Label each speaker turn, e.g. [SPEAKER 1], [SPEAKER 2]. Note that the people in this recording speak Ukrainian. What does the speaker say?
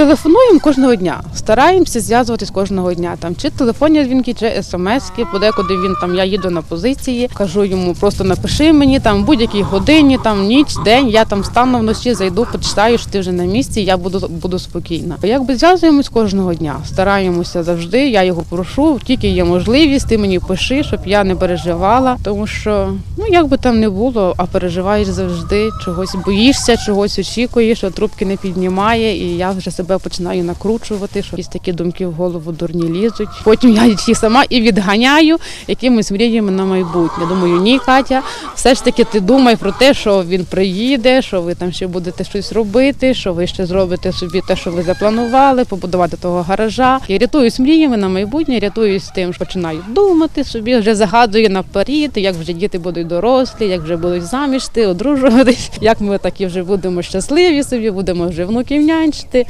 [SPEAKER 1] Телефонуємо кожного дня, стараємося зв'язуватись кожного дня. Там чи телефонні дзвінки, чи смски. Подекуди він там я їду на позиції. Кажу йому, просто напиши мені там будь-якій годині, там ніч, день. Я там стану вночі, зайду, почитаю, що ти вже на місці. Я буду буду спокійна. Якби зв'язуємось кожного дня, стараємося завжди. Я його прошу, тільки є можливість. Ти мені пиши, щоб я не переживала, тому що ну як би там не було, а переживаєш завжди, чогось боїшся, чогось очікуєш, що трубки не піднімає, і я вже себе починаю накручувати, що якісь такі думки в голову дурні лізуть. Потім я їх сама і відганяю якимись мріями на майбутнє. Думаю, ні, Катя, все ж таки ти думай про те, що він приїде, що ви там ще будете щось робити, що ви ще зробите собі те, що ви запланували, побудувати того гаража. Я рятуюсь мріями на майбутнє, рятуюсь тим, що починаю думати собі, вже загадую наперед, як вже діти будуть дорослі, як вже будуть заміж, ти, одружуватись, як ми такі вже будемо щасливі собі, будемо вже внуків нянчити.